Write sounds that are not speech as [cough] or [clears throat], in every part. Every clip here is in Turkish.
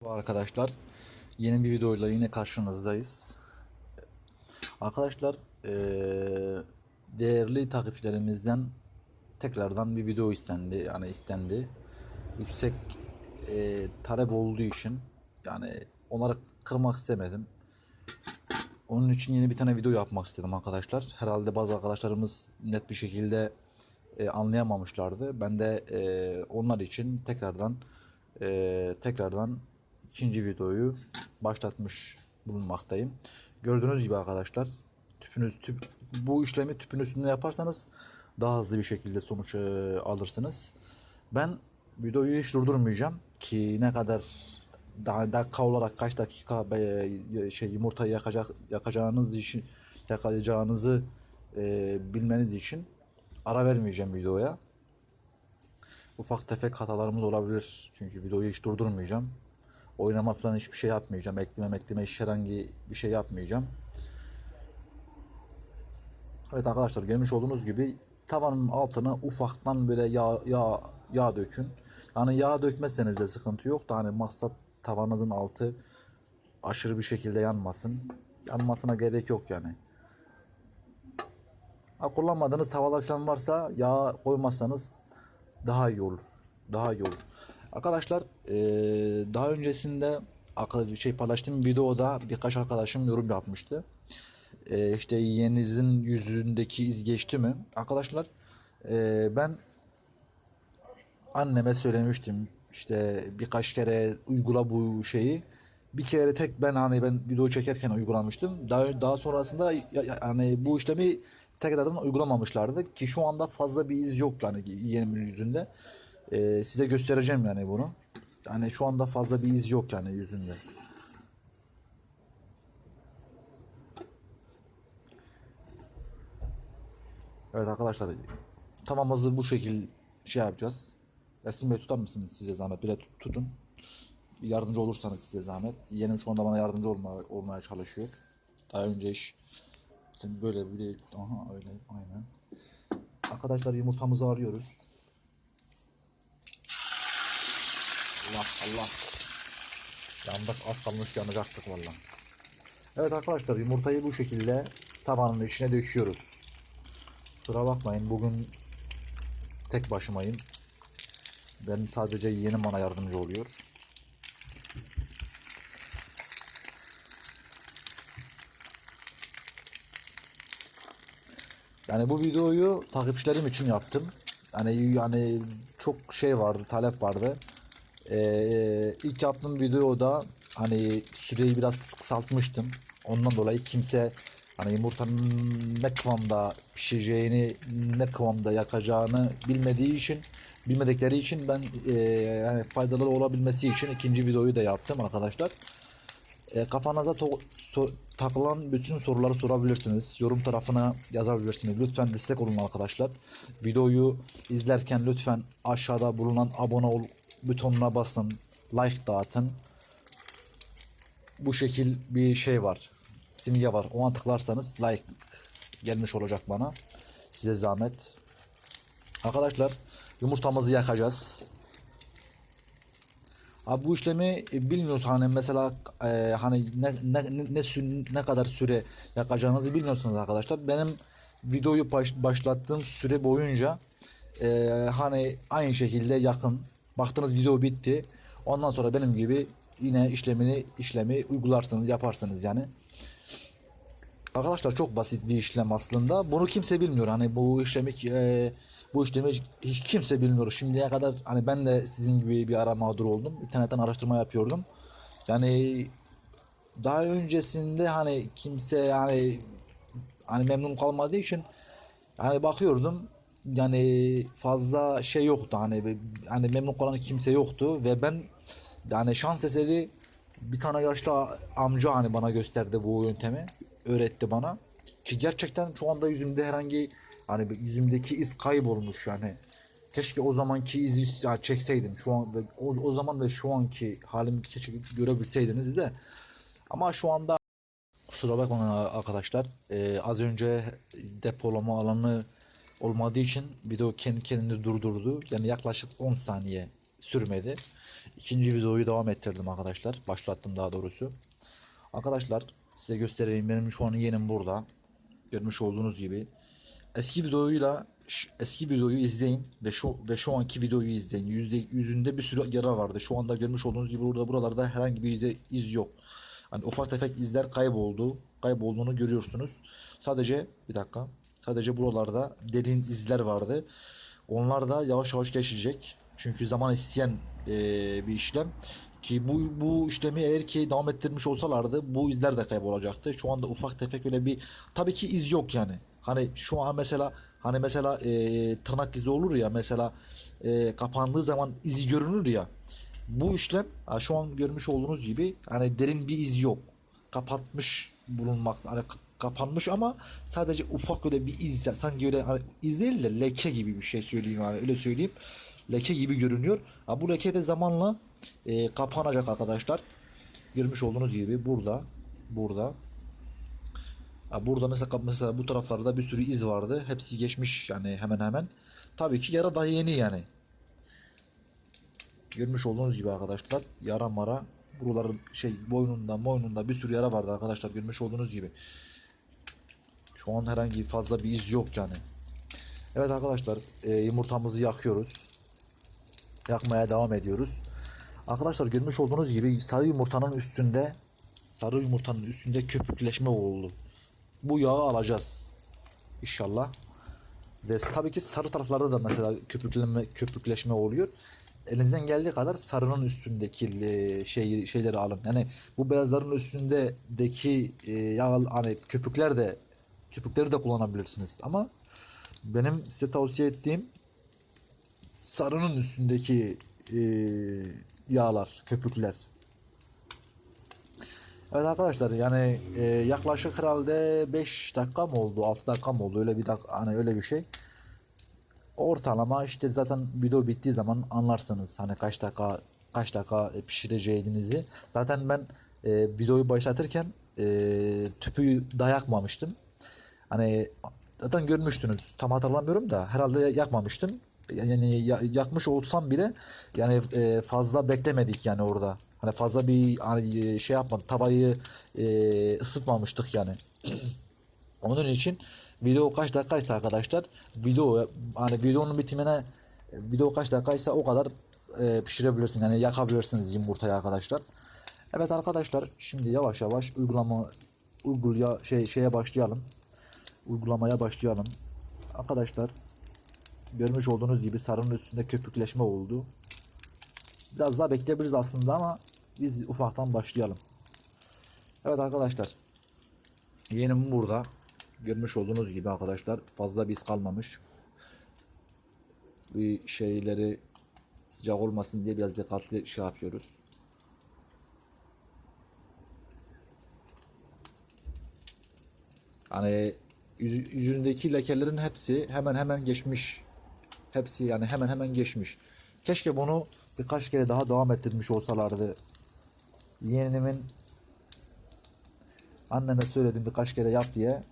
Merhaba arkadaşlar. Yeni bir videoyla yine karşınızdayız. Arkadaşlar eee, değerli takipçilerimizden tekrardan bir video istendi. Yani istendi. Yüksek eee, talep olduğu için yani onları kırmak istemedim. Onun için yeni bir tane video yapmak istedim arkadaşlar. Herhalde bazı arkadaşlarımız net bir şekilde e, anlayamamışlardı. Ben de e, onlar için tekrardan e, tekrardan ikinci videoyu başlatmış bulunmaktayım. Gördüğünüz gibi arkadaşlar tüpünüz tüp bu işlemi tüpün üstünde yaparsanız daha hızlı bir şekilde sonuç e, alırsınız. Ben videoyu hiç durdurmayacağım ki ne kadar daha dakika olarak kaç dakika e, şey yumurtayı yakacak yakacağınız için yakacağınızı e, bilmeniz için ara vermeyeceğim videoya. Ufak tefek hatalarımız olabilir. Çünkü videoyu hiç durdurmayacağım. Oynama falan hiçbir şey yapmayacağım. Ekleme ekleme hiç herhangi bir şey yapmayacağım. Evet arkadaşlar görmüş olduğunuz gibi tavanın altına ufaktan böyle yağ, yağ, yağ dökün. Yani yağ dökmezseniz de sıkıntı yok da hani maksat tavanınızın altı aşırı bir şekilde yanmasın. Yanmasına gerek yok yani. Ha, kullanmadığınız tavalar falan varsa yağ koymazsanız daha iyi olur. Daha iyi olur. Arkadaşlar eee, daha öncesinde şey paylaştığım videoda birkaç arkadaşım yorum yapmıştı. Eee işte yeğeninizin yüzündeki iz geçti mi? Arkadaşlar eee, ben anneme söylemiştim. İşte birkaç kere uygula bu şeyi. Bir kere tek ben hani ben video çekerken uygulamıştım. Daha daha sonrasında ya- ya- hani bu işlemi tekrardan uygulamamışlardı ki şu anda fazla bir iz yok yani yeğenimin yüzünde. Ee, size göstereceğim yani bunu. Yani şu anda fazla bir iz yok yani yüzünde. Evet arkadaşlar tamamımızı bu şekil şey yapacağız. Ersin Bey tutar mısınız size zahmet? Bir de tut- tutun. Yardımcı olursanız size zahmet. Yeğenim şu anda bana yardımcı olma, olmaya çalışıyor. Daha önce iş sen böyle bir aha öyle aynen. Arkadaşlar yumurtamızı arıyoruz. Allah Allah. Yandık az kalmış yanacaktık vallahi. Evet arkadaşlar yumurtayı bu şekilde tavanın içine döküyoruz. Kusura bakmayın bugün tek başımayım. Ben sadece yeğenim bana yardımcı oluyor. Yani bu videoyu takipçilerim için yaptım. Yani yani çok şey vardı, talep vardı. Ee, ilk yaptığım videoda hani süreyi biraz kısaltmıştım. Ondan dolayı kimse hani yumurtanın ne kıvamda pişeceğini, ne kıvamda yakacağını bilmediği için, bilmedikleri için ben e, yani faydalı olabilmesi için ikinci videoyu da yaptım arkadaşlar. E, kafanıza so- takılan bütün soruları sorabilirsiniz. Yorum tarafına yazabilirsiniz. Lütfen destek olun arkadaşlar. Videoyu izlerken lütfen aşağıda bulunan abone ol butonuna basın. Like dağıtın. Bu şekil bir şey var. Simge var. Ona tıklarsanız like gelmiş olacak bana. Size zahmet. Arkadaşlar yumurtamızı yakacağız. Abi bu işlemi bilmiyoruz hani mesela e, hani ne ne ne ne, ne kadar süre yakacağınızı bilmiyorsunuz arkadaşlar. Benim videoyu baş- başlattığım süre boyunca e, hani aynı şekilde yakın. Baktınız video bitti. Ondan sonra benim gibi yine işlemini işlemi uygularsınız, yaparsınız yani. Arkadaşlar çok basit bir işlem aslında. Bunu kimse bilmiyor. Hani bu işlemi e, bu işlemi hiç, kimse bilmiyor. Şimdiye kadar hani ben de sizin gibi bir ara mağdur oldum. İnternetten araştırma yapıyordum. Yani daha öncesinde hani kimse yani hani memnun kalmadığı için hani bakıyordum yani fazla şey yoktu. Hani hani memnun kalan kimse yoktu ve ben yani şans eseri bir tane yaşlı amca hani bana gösterdi bu yöntemi öğretti bana. Ki gerçekten şu anda yüzümde herhangi hani yüzümdeki iz kaybolmuş yani. Keşke o zamanki izi ya çekseydim. Şu an ve o, o zaman ve şu anki halimi keşke görebilseydiniz de. Ama şu anda Kusura bakmayın arkadaşlar. Ee, az önce depolama alanı olmadığı için video kendi kendini durdurdu. Yani yaklaşık 10 saniye sürmedi. ikinci videoyu devam ettirdim arkadaşlar. Başlattım daha doğrusu. Arkadaşlar size göstereyim. Benim şu an yeğenim burada. Görmüş olduğunuz gibi. Eski videoyla eski videoyu izleyin ve şu ve şu anki videoyu izleyin. Yüzde yüzünde bir sürü yara vardı. Şu anda görmüş olduğunuz gibi burada buralarda herhangi bir ize, iz yok. Hani ufak tefek izler kayboldu. Kaybolduğunu görüyorsunuz. Sadece bir dakika. Sadece buralarda derin izler vardı. Onlar da yavaş yavaş geçecek. Çünkü zaman isteyen eee, bir işlem. Ki bu bu işlemi eğer ki devam ettirmiş olsalardı bu izler de kaybolacaktı. Şu anda ufak tefek öyle bir tabii ki iz yok yani. Hani şu an mesela hani mesela eee, tırnak izi olur ya mesela eee, kapandığı zaman izi görünür ya. Bu işlem şu an görmüş olduğunuz gibi hani derin bir iz yok. Kapatmış bulunmakta. Hani kapanmış ama sadece ufak öyle bir iz sanki öyle hani iz değil de leke gibi bir şey söyleyeyim yani öyle söyleyeyim. Leke gibi görünüyor. Ha, bu leke de zamanla e, kapanacak arkadaşlar. Görmüş olduğunuz gibi burada burada Ha, burada mesela mesela bu taraflarda bir sürü iz vardı. Hepsi geçmiş yani hemen hemen. Tabii ki yara daha yeni yani. Görmüş olduğunuz gibi arkadaşlar yara mara buraların şey boynunda boynunda bir sürü yara vardı arkadaşlar görmüş olduğunuz gibi. Şu an herhangi fazla bir iz yok yani. Evet arkadaşlar e, yumurtamızı yakıyoruz. Yakmaya devam ediyoruz. Arkadaşlar görmüş olduğunuz gibi sarı yumurtanın üstünde sarı yumurtanın üstünde köpükleşme oldu. Bu yağı alacağız. İnşallah. Ve tabii ki sarı taraflarda da mesela köpükleme, köpükleşme oluyor. Elinizden geldiği kadar sarının üstündeki e, şey, şeyleri alın. Yani bu beyazların üstündeki e, yağ hani köpükler de köpükleri de kullanabilirsiniz. Ama benim size tavsiye ettiğim sarının üstündeki e, yağlar, köpükler. Evet arkadaşlar yani e, yaklaşık herhalde 5 dakika mı oldu 6 dakika mı oldu öyle bir dakika hani öyle bir şey. Ortalama işte zaten video bittiği zaman anlarsınız hani kaç dakika kaç dakika pişireceğinizi. Zaten ben e, videoyu başlatırken e, tüpü dayakmamıştım. Hani zaten görmüştünüz tam hatırlamıyorum da herhalde yakmamıştım. Yani ya- yakmış olsam bile yani e, fazla beklemedik yani orada. Hani fazla bir hani e, şey yapmadık. Tavayı e, ısıtmamıştık yani. [clears throat] Onun için video kaç dakikaysa arkadaşlar video hani videonun bitimine video kaç dakikaysa o kadar e, pişirebilirsin yani yakabilirsiniz yumurtayı arkadaşlar. Evet arkadaşlar şimdi yavaş yavaş uygulama uygulaya şey şeye başlayalım. Uygulamaya başlayalım. Arkadaşlar görmüş olduğunuz gibi sarının üstünde köpükleşme oldu. Biraz daha bekleyebiliriz aslında ama biz ufaktan başlayalım. Evet arkadaşlar. Yeğenim burada. Görmüş olduğunuz gibi arkadaşlar fazla biz kalmamış. Bir şeyleri sıcak olmasın diye biraz dikkatli şey yapıyoruz. Hani yüz- yüzündeki lekelerin hepsi hemen hemen geçmiş. Hepsi yani hemen hemen geçmiş. Keşke bunu birkaç kere daha devam ettirmiş olsalardı. Yeğenimin anneme söyledim birkaç kere yap diye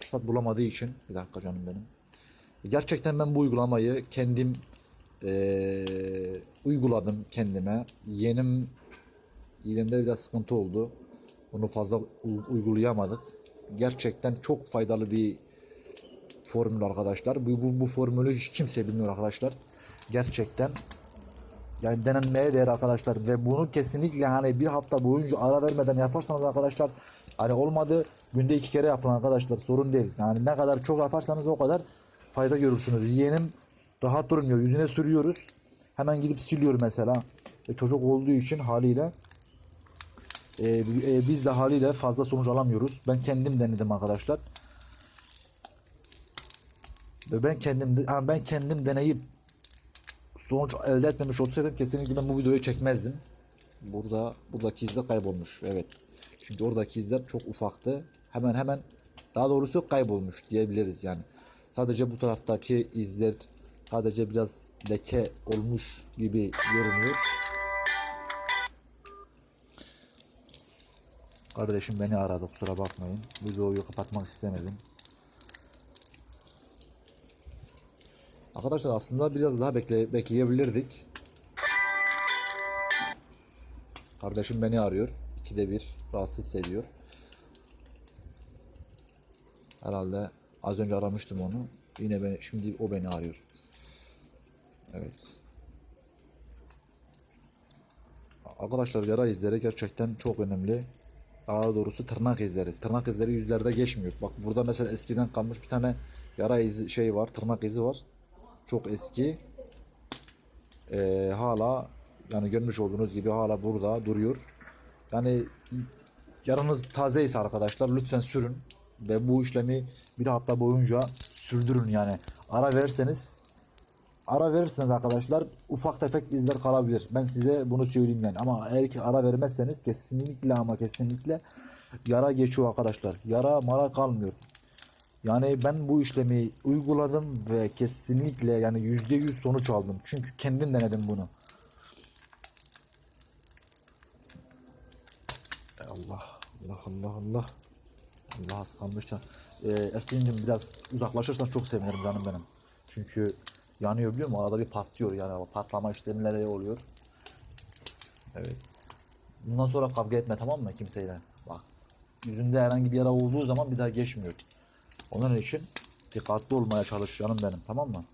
fırsat bulamadığı için bir dakika canım benim. Gerçekten ben bu uygulamayı kendim eee, uyguladım kendime. Yeğenim yeğenimde biraz sıkıntı oldu. Onu fazla uygulayamadık. Gerçekten çok faydalı bir formül arkadaşlar. Bu, bu, bu formülü hiç kimse bilmiyor arkadaşlar. Gerçekten yani denenmeye değer arkadaşlar ve bunu kesinlikle hani bir hafta boyunca ara vermeden yaparsanız arkadaşlar hani olmadı günde iki kere yapın arkadaşlar sorun değil. Yani ne kadar çok yaparsanız o kadar fayda görürsünüz. Yeğenim rahat durmuyor yüzüne sürüyoruz hemen gidip siliyor mesela. E, çocuk olduğu için haliyle e, e, biz de haliyle fazla sonuç alamıyoruz. Ben kendim denedim arkadaşlar. Ve ben kendim ha, ben kendim deneyip sonuç elde etmemiş olsaydım kesinlikle ben bu videoyu çekmezdim. Burada buradaki izler kaybolmuş. Evet. Çünkü oradaki izler çok ufaktı. Hemen hemen daha doğrusu kaybolmuş diyebiliriz yani. Sadece bu taraftaki izler sadece biraz leke olmuş gibi görünüyor. Kardeşim beni aradı kusura bakmayın. Videoyu kapatmak istemedim. Arkadaşlar aslında biraz daha bekle, bekleyebilirdik. Kardeşim beni arıyor. İkide bir rahatsız hissediyor. Herhalde az önce aramıştım onu. Yine ben şimdi o beni arıyor. Evet. Arkadaşlar yara izleri gerçekten çok önemli. Daha doğrusu tırnak izleri. Tırnak izleri yüzlerde geçmiyor. Bak burada mesela eskiden kalmış bir tane yara izi şey var, tırnak izi var. Çok eski. Ee, hala yani görmüş olduğunuz gibi hala burada duruyor. Yani yaranız taze ise arkadaşlar lütfen sürün ve bu işlemi bir hafta boyunca sürdürün yani. Ara verseniz ara verirseniz arkadaşlar ufak tefek izler kalabilir. Ben size bunu söyleyeyim yani. Ama eğer ki ara vermezseniz kesinlikle ama kesinlikle yara geçiyor arkadaşlar. Yara mara kalmıyor. Yani ben bu işlemi uyguladım ve kesinlikle yani yüzde yüz sonuç aldım. Çünkü kendim denedim bunu. Allah Allah Allah Allah. Allah az kalmış. Ee, biraz uzaklaşırsan çok sevinirim canım benim. Çünkü yanıyor biliyor musun? Arada bir patlıyor yani patlama işlemleri oluyor. Evet. Bundan sonra kavga etme tamam mı kimseyle? Bak. Yüzünde herhangi bir yara olduğu zaman bir daha geçmiyor. Onun için dikkatli olmaya çalış canım benim tamam mı?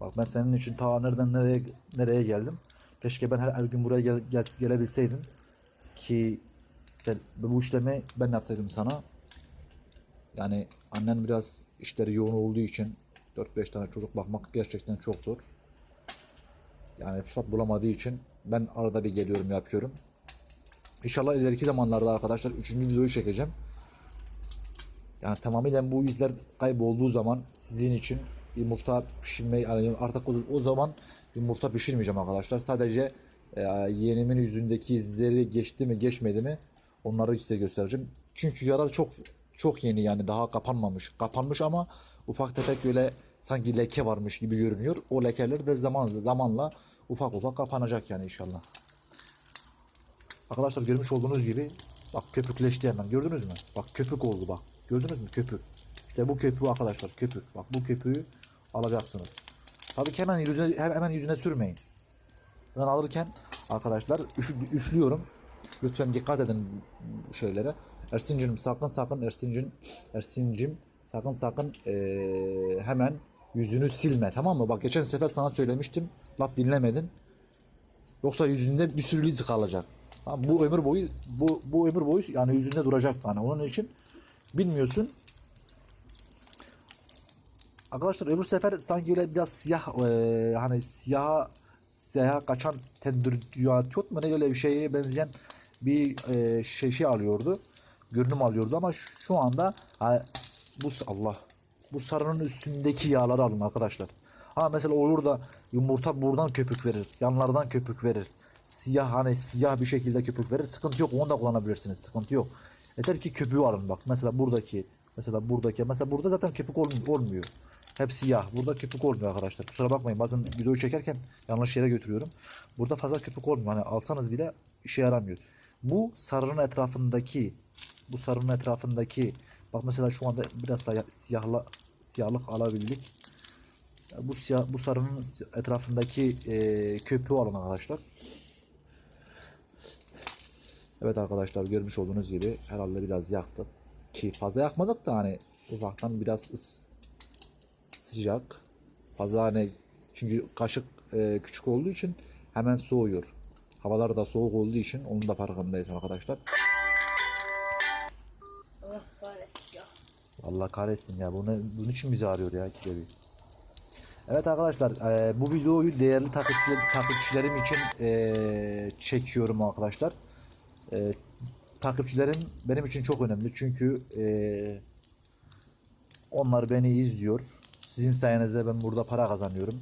Bak ben senin için ta nereden nereye nereye geldim. Keşke ben her, her gün buraya gel, gel- gelebilseydim ki işte bu işlemi ben yapsaydım sana. Yani annen biraz işleri yoğun olduğu için 4-5 tane çocuk bakmak gerçekten çok zor. Yani fırsat bulamadığı için ben arada bir geliyorum yapıyorum. İnşallah ileriki zamanlarda arkadaşlar 3. videoyu çekeceğim. Yani tamamıyla bu izler kaybolduğu zaman sizin için yumurta pişirme yani artık o, o zaman yumurta pişirmeyeceğim arkadaşlar. Sadece e, yeğenimin yüzündeki izleri geçti mi geçmedi mi onları size göstereceğim. Çünkü yara çok çok yeni yani daha kapanmamış. Kapanmış ama ufak tefek böyle sanki leke varmış gibi görünüyor. O lekeler de zaman zamanla ufak ufak kapanacak yani inşallah. Arkadaşlar görmüş olduğunuz gibi bak köpükleşti hemen gördünüz mü? Bak köpük oldu bak. Gördünüz mü köpük? İşte bu köpüğü arkadaşlar köpük. Bak bu köpüğü alacaksınız. Tabii ki hemen yüzüne, hemen yüzüne sürmeyin. Ben alırken arkadaşlar üf- üflüyorum. Lütfen dikkat edin şeylere. Ersin'cim sakın sakın Ersin'cim Ersin'cim sakın sakın eee, hemen yüzünü silme tamam mı? Bak geçen sefer sana söylemiştim. Laf dinlemedin. Yoksa yüzünde bir sürü iz kalacak. Tamam, bu ömür boyu bu bu ömür boyu yani yüzünde duracak yani. Onun için bilmiyorsun. Arkadaşlar öbür sefer sanki öyle biraz siyah eee, hani siyah siyah kaçan tendürdiyatiyot mu ne öyle bir şeye benzeyen bir eee, şey şey alıyordu. Görünüm alıyordu ama şu anda ha, bu Allah bu sarının üstündeki yağları alın arkadaşlar. Ha mesela olur da yumurta buradan köpük verir. Yanlardan köpük verir. Siyah hani siyah bir şekilde köpük verir. Sıkıntı yok. Onu da kullanabilirsiniz. Sıkıntı yok. Yeter ki köpüğü alın bak. Mesela buradaki mesela buradaki mesela burada zaten köpük olmuyor. Hep siyah. Burada köpük olmuyor arkadaşlar. Kusura bakmayın. Bazen videoyu çekerken yanlış yere götürüyorum. Burada fazla köpük olmuyor. Hani alsanız bile işe yaramıyor. Bu sarının etrafındaki bu sarının etrafındaki bak mesela şu anda biraz daha siyahla siyahlık alabildik. Bu siyah, bu sarının etrafındaki e, köpüğü alın arkadaşlar. Evet arkadaşlar görmüş olduğunuz gibi herhalde biraz yaktık. Ki fazla yakmadık da hani ufaktan biraz sıcak. Fazla hani çünkü kaşık e, küçük olduğu için hemen soğuyor. Havalar da soğuk olduğu için onun da farkındayız arkadaşlar. Allah kahretsin ya. Bunu, bunun için bizi arıyor ya ikide bir. Evet arkadaşlar e, bu videoyu değerli takipçiler, takipçilerim için e, çekiyorum arkadaşlar. E, takipçilerim benim için çok önemli çünkü e, onlar beni izliyor. Sizin sayenizde ben burada para kazanıyorum.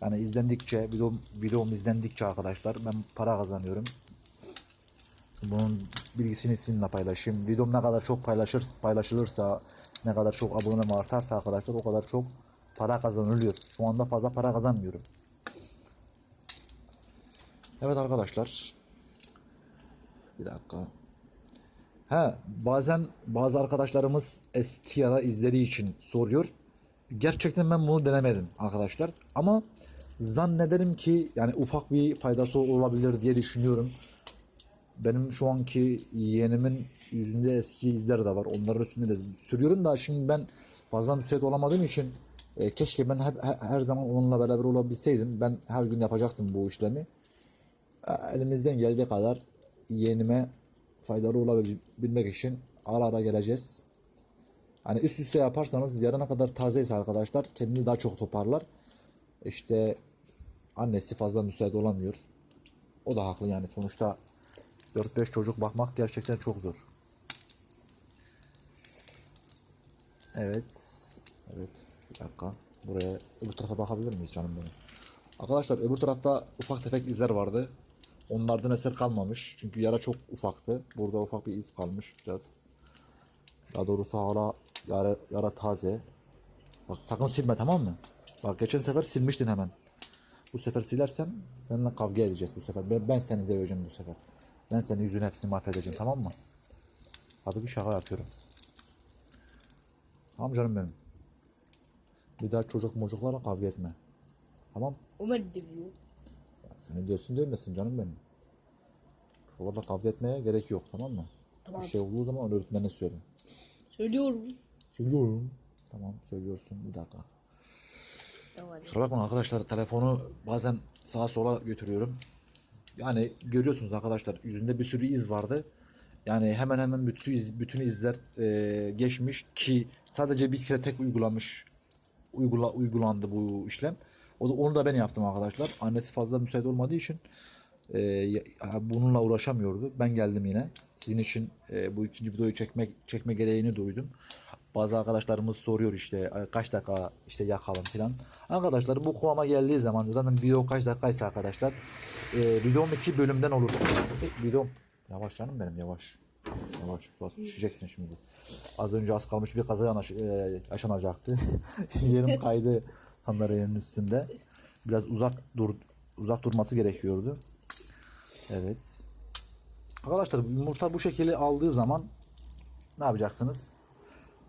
Yani izlendikçe, videom, videom izlendikçe arkadaşlar ben para kazanıyorum. Bunun bilgisini sizinle paylaşayım. Videom ne kadar çok paylaşır, paylaşılırsa, ne kadar çok abonem artarsa arkadaşlar o kadar çok para kazanılıyor. Şu anda fazla para kazanmıyorum. Evet arkadaşlar. Bir dakika. Ha bazen bazı arkadaşlarımız eski yara izleri için soruyor. Gerçekten ben bunu denemedim arkadaşlar. Ama zannederim ki yani ufak bir faydası olabilir diye düşünüyorum. Benim şu anki yeğenimin yüzünde eski izler de var. Onların üstünde de sürüyorum da şimdi ben bazen müsait olamadığım için e, keşke ben hep, he- her zaman onunla beraber olabilseydim. Ben her gün yapacaktım bu işlemi. E, Elimizden geldiği kadar yeğenime faydalı olabilmek için ara ara geleceğiz. Hani üst üste yaparsanız yarına kadar tazeyse arkadaşlar kendini daha çok toparlar. İşte annesi fazla müsait olamıyor. O da haklı yani sonuçta 4-5 çocuk bakmak gerçekten çok zor. Evet. Evet. Bir dakika. Buraya öbür tarafa bakabilir miyiz canım benim? Arkadaşlar öbür tarafta ufak tefek izler vardı. Onlardan eser kalmamış. Çünkü yara çok ufaktı. Burada ufak bir iz kalmış biraz. Daha doğrusu hala yara, yara taze. Bak sakın silme tamam mı? Bak geçen sefer silmiştin hemen. Bu sefer silersen seninle kavga edeceğiz bu sefer. Ben, ben seni döveceğim bu sefer. Ben senin yüzünü hepsini mahvedeceğim tamam mı? Tabii ki şaka yapıyorum. Tamam canım benim. Bir daha çocuk mocuklarla kavga etme. Tamam. O beni dövüyor. Ya Seni diyorsun dövmesin canım benim. Çocuklarla kavga etmeye gerek yok tamam mı? Tamam. Bir şey olduğu zaman öğretmene söyle. Söylüyorum. Söylüyorum. Tamam söylüyorsun bir dakika. Kusura bakmayın arkadaşlar telefonu bazen sağa sola götürüyorum. Yani görüyorsunuz arkadaşlar yüzünde bir sürü iz vardı. Yani hemen hemen bütün iz, bütün izler e, geçmiş ki sadece bir kere tek uygulamış uygula, uygulandı bu işlem. O da, onu da ben yaptım arkadaşlar. Annesi fazla müsait olmadığı için e, bununla uğraşamıyordu. Ben geldim yine. Sizin için e, bu ikinci videoyu çekmek çekme gereğini duydum. Bazı arkadaşlarımız soruyor işte "Ay, kaç dakika işte yakalım filan. Arkadaşlar bu kıvama geldiği zaman zaten video kaç dakikaysa arkadaşlar e, videom iki bölümden olur. E, videom yavaş canım benim yavaş. Yavaş bas düşeceksin şimdi. Az önce az kalmış bir kaza yanaş, e, yaşanacaktı. [laughs] Yerim kaydı sandalyenin üstünde. Biraz uzak dur uzak durması gerekiyordu. Evet. Arkadaşlar yumurta bu şekilde aldığı zaman ne yapacaksınız?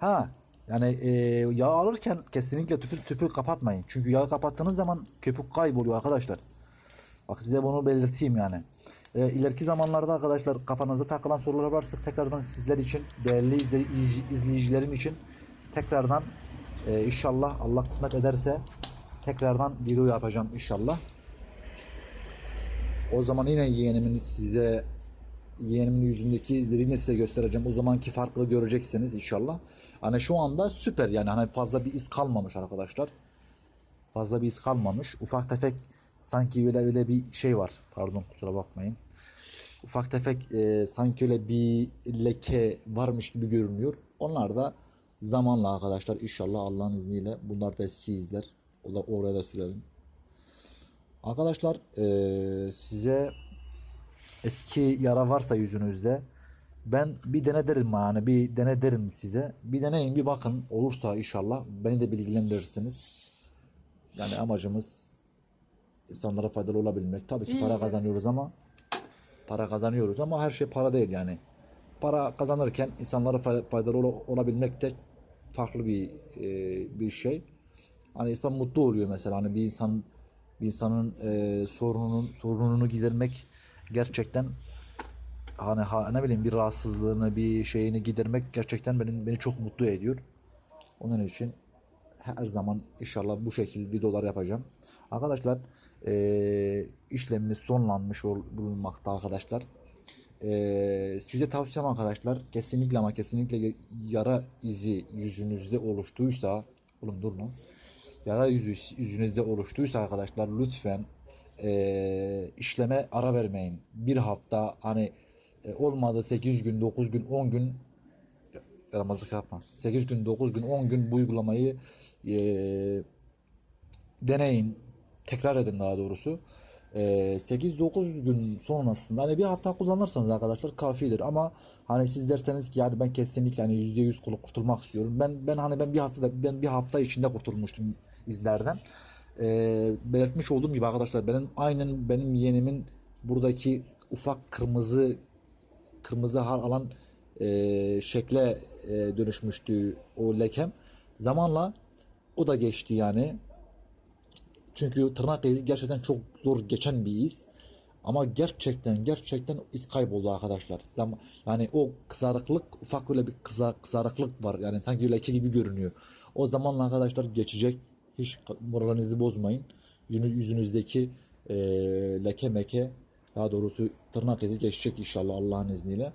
Ha yani e, yağ alırken kesinlikle tüpü tüpü kapatmayın. Çünkü yağı kapattığınız zaman köpük kayboluyor arkadaşlar. Bak size bunu belirteyim yani. E, ileriki zamanlarda arkadaşlar kafanızda takılan sorular varsa tekrardan sizler için değerli izle- izleyici- izleyicilerim için tekrardan e, inşallah Allah kısmet ederse tekrardan video yapacağım inşallah. O zaman yine yeğenimin size yeğenimin yüzündeki izleri yine size göstereceğim. O zamanki farklı göreceksiniz inşallah. Hani şu anda süper yani hani fazla bir iz kalmamış arkadaşlar. Fazla bir iz kalmamış. Ufak tefek sanki öyle öyle bir şey var. Pardon kusura bakmayın. Ufak tefek e, sanki öyle bir leke varmış gibi görünüyor. Onlar da zamanla arkadaşlar inşallah Allah'ın izniyle bunlar da eski izler. O da oraya da sürelim. Arkadaşlar e, size eski yara varsa yüzünüzde ben bir dene derim yani bir dene derim size. Bir deneyin bir bakın olursa inşallah beni de bilgilendirirsiniz. Yani amacımız insanlara faydalı olabilmek. Tabii ki para kazanıyoruz ama para kazanıyoruz ama her şey para değil yani. Para kazanırken insanlara fay- faydalı ola- olabilmek de farklı bir e, bir şey. Hani insan mutlu oluyor mesela hani bir insan bir insanın e, sorununun sorununu gidermek gerçekten hani ha, ne bileyim bir rahatsızlığını bir şeyini gidermek gerçekten benim beni çok mutlu ediyor. Onun için her zaman inşallah bu şekilde videolar yapacağım. Arkadaşlar eee işlemimiz sonlanmış bulunmakta arkadaşlar. Eee, size tavsiyem arkadaşlar kesinlikle ama kesinlikle yara izi yüzünüzde oluştuysa oğlum dur lan. Yara yüzü yüzünüzde oluştuysa arkadaşlar lütfen eee, işleme ara vermeyin. Bir hafta hani e, olmadı 8 gün 9 gün 10 gün yaramazlık yapma. 8 gün 9 gün 10 gün bu uygulamayı eee, deneyin. Tekrar edin daha doğrusu. Eee 8-9 gün sonrasında hani bir hafta kullanırsanız arkadaşlar kafidir ama hani siz derseniz ki yani ben kesinlikle hani %100 kul- kurtulmak istiyorum. Ben ben hani ben bir haftada ben bir hafta içinde kurtulmuştum izlerden. Eee, belirtmiş olduğum gibi arkadaşlar benim aynen benim yeğenimin buradaki ufak kırmızı kırmızı hal alan e, şekle e, dönüşmüştü o lekem. Zamanla o da geçti yani. Çünkü tırnak izi gerçekten çok zor geçen bir iz. Ama gerçekten gerçekten iz kayboldu arkadaşlar. Zam yani o kızarıklık ufak böyle bir kıza kızarıklık var. Yani sanki leke gibi görünüyor. O zamanla arkadaşlar geçecek. Hiç moralinizi bozmayın. Yüzü- Yüzünüzdeki eee, leke meke daha doğrusu tırnak izi geçecek inşallah Allah'ın izniyle.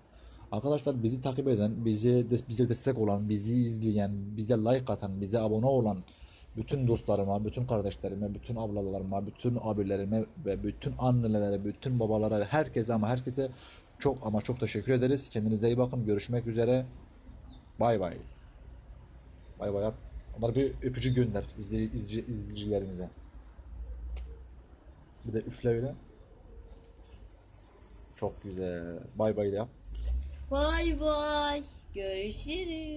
Arkadaşlar bizi takip eden, bize bize destek olan, bizi izleyen, bize like atan, bize abone olan bütün dostlarıma, bütün kardeşlerime, bütün ablalarıma, bütün abilerime ve bütün annelere, bütün babalara, herkese ama herkese çok ama çok teşekkür ederiz. Kendinize iyi bakın. Görüşmek üzere. Bay bay. Bay bay. Onlara bir öpücük gönder izleyi, izleyici, izleyicilerimize. Bir de üfle öyle. Çok güzel. Bay bay de. Bay bay. Görüşürüz.